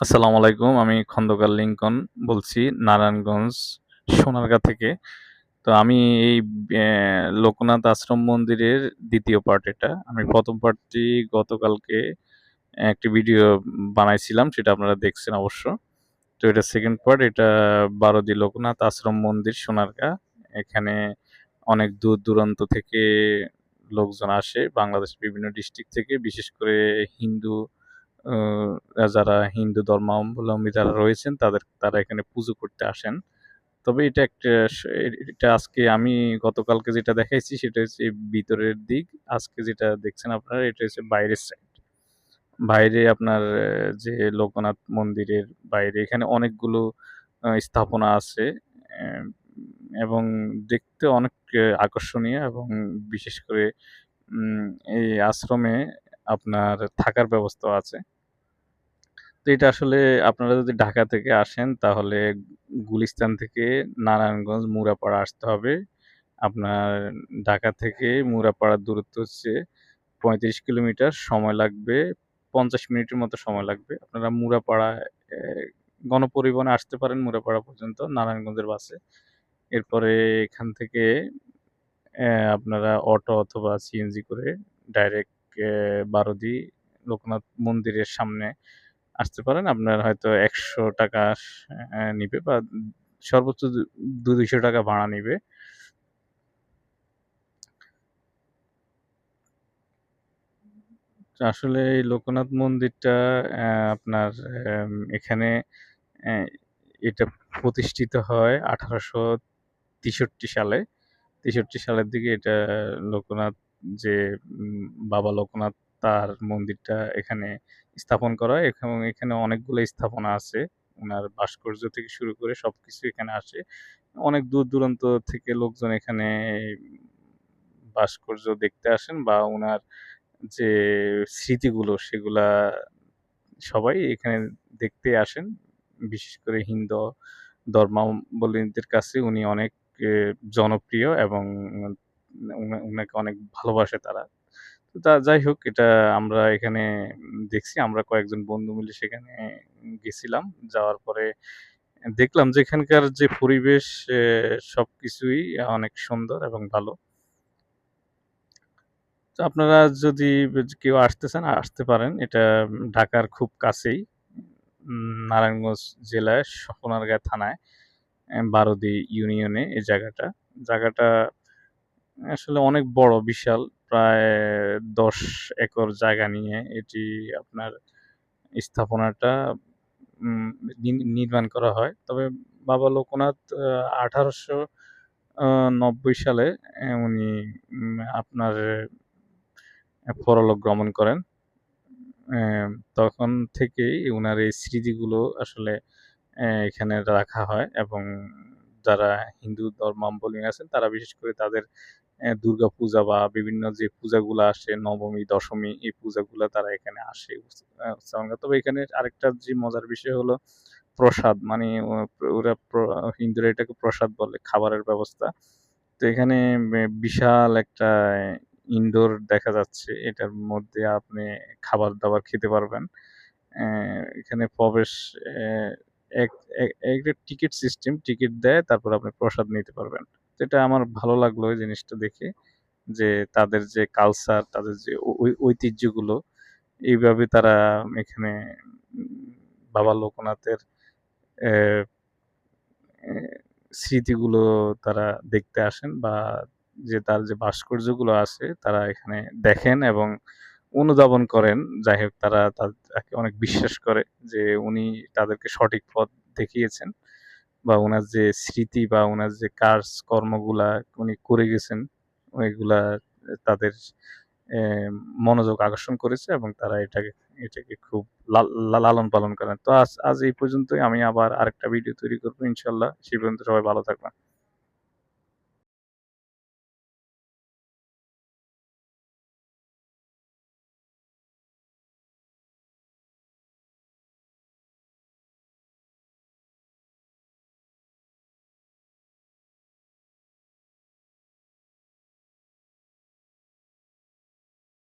আসসালামু আলাইকুম। আমি খন্দকার লিঙ্কন বলছি, নারায়ণগঞ্জ, সোনারগাঁ থেকে। তো আমি এই লোকনাথ আশ্রম মন্দিরের দ্বিতীয় পার্ট এটা। আমি প্রথম পার্টটি গতকালকে একটি ভিডিও বানাইছিলাম, সেটা আপনারা দেখছেন অবশ্য। তো এটা সেকেন্ড পার্ট এটা বারোদি লোকনাথ আশ্রম মন্দির, সোনারগাঁ। এখানে অনেক দূর-দূরান্ত থেকে লোকজন আসে বাংলাদেশ বিভিন্ন ডিস্ট্রিক্ট থেকে, বিশেষ করে হিন্দু যারা হিন্দু ধর্মাবলম্বী যারা রয়েছেন, তাদের, তারা এখানে পুজো করতে আসেন। তবে এটা একটা, এটা আজকে আমি গতকালকে যেটা দেখাইছি, সেটা হচ্ছে ভিতরের দিক। আজকে যেটা দেখছেন আপনারা, এটা হচ্ছে বাইরের সাইড। বাইরে আপনার যে লোকনাথ মন্দিরের বাইরে, এখানে অনেকগুলো স্থাপনা আছে এবং দেখতে অনেক আকর্ষণীয় এবং বিশেষ করে এই আশ্রমে আপনার থাকার ব্যবস্থা আছে। তো এটা আসলে আপনারা যদি ঢাকা থেকে আসেন, তাহলে গুলিস্তান থেকে নারায়ণগঞ্জ, মুরাপাড়া আসতে হবে। আপনার ঢাকা থেকে মুরাপাড়ার দূরত্ব হচ্ছে ৩৫ কিলোমিটার। সময় লাগবে ৫০ মিনিটের মতো সময় লাগবে। আপনারা মুরাপাড়া গণপরিবহনে আসতে পারেন মুরাপাড়া পর্যন্ত, নারায়ণগঞ্জের বাসে। এরপরে এখান থেকে আপনারা অটো অথবা সিএনজি করে ডাইরেক্ট বারোদি লোকনাথ মন্দিরের সামনে আসতে পারেন। আপনার হয়তো একশো টাকা নিবে বা সর্বোচ্চ দু ৳২০০ ভাড়া নিবে। আসলে এই লোকনাথ মন্দিরটা আপনার এখানে এটা প্রতিষ্ঠিত হয় ১৮৬৩ সালে। ৬৩ সালের দিকে এটা লোকনাথ যে বাবা লোকনাথ তার মন্দিরটা এখানে স্থাপন করা এবং এখানে অনেকগুলো স্থাপনা আছে। ওনার ভাস্কর্য থেকে শুরু করে সবকিছু এখানে আসে। অনেক দূর-দূরান্ত থেকে লোকজন এখানে ভাস্কর্য দেখতে আসেন বা ওনার যে স্মৃতিগুলো সেগুলা সবাই এখানে দেখতে আসেন। বিশেষ করে হিন্দু ধর্মাবলম্বীদের কাছে উনি অনেক জনপ্রিয় এবং উনাকে অনেক ভালোবাসে তারা। তো তা যাই হোক, এটা আমরা এখানে দেখছি। আমরা কয়েকজন বন্ধু মিলে সেখানে গেছিলাম। যাওয়ার পরে দেখলাম যে এখানকার যে পরিবেশ, এ, সবকিছুই অনেক সুন্দর এবং ভালো। তো আপনারা যদি কেউ আসতে চান, আসতে পারেন। এটা ঢাকার খুব কাছেই। নারায়ণগঞ্জ জেলায় সোনারগাঁ থানায় বারোদি ইউনিয়নে এই জায়গাটা। জায়গাটা আসলে অনেক বড়, বিশাল। প্রায় ১০ একর জায়গা নিয়ে এটি আপনার স্থাপনাটা নির্মাণ করা হয়। তবে বাবা লোকনাথ আঠারোশো নব্বই সালে উনি আপনার পরলোক গমন করেন। তখন থেকেই উনার এই স্মৃতিগুলো আসলে এখানে রাখা হয় এবং যারা হিন্দু ধর্মাবলম্বী আছেন, তারা বিশেষ করে তাদের অ্যা দুর্গাপূজা বা বিভিন্ন যে পূজাগুলা আসে নবমী, দশমী এই পূজাগুলা তারা এখানে আসে। তবে এখানে আরেকটা যে মজার বিষয় হলো প্রসাদ মানে ওরা হিন্দুরা এটাকে প্রসাদ বলে, খাবারের ব্যবস্থা। তো এখানে বিশাল একটা ইনডোর দেখা যাচ্ছে। এটার মধ্যে আপনি খাবার-দাবার খেতে পারবেন। এখানে প্রবেশ এক একটা টিকেট সিস্টেম। টিকিট দেয় তারপর আপনি প্রসাদ নিতে পারবেন। এটা আমার ভালো লাগল ওই জিনিসটা দেখে। যে তাদের যে কালচার, তাদের যে ঐতিহ্যগুলো এইভাবে তারা এখানে বাবা লোকনাথের স্মৃতিগুলো তারা দেখতে আসেন বা যে তার যে ভাস্কর্যগুলো আছে তারা এখানে দেখেন এবং অনুধাবন করেন। যাই হোক তারা তাকে অনেক বিশ্বাস করে যে উনি তাদেরকে সঠিক পথ দেখিয়েছেন বা ওনার যে স্মৃতি বা ওনার যে কাজ কর্মগুলা উনি করে গেছেন, ওইগুলা তাদের মনোযোগ আকর্ষণ করেছে এবং তারা এটাকে এটাকে খুব লাল লালন পালন করেন। তো আজ আজ এই পর্যন্তই। আমি আবার আরেকটা ভিডিও তৈরি করব ইনশাল্লাহ সেই পর্যন্ত সবাই ভালো থাকবেন।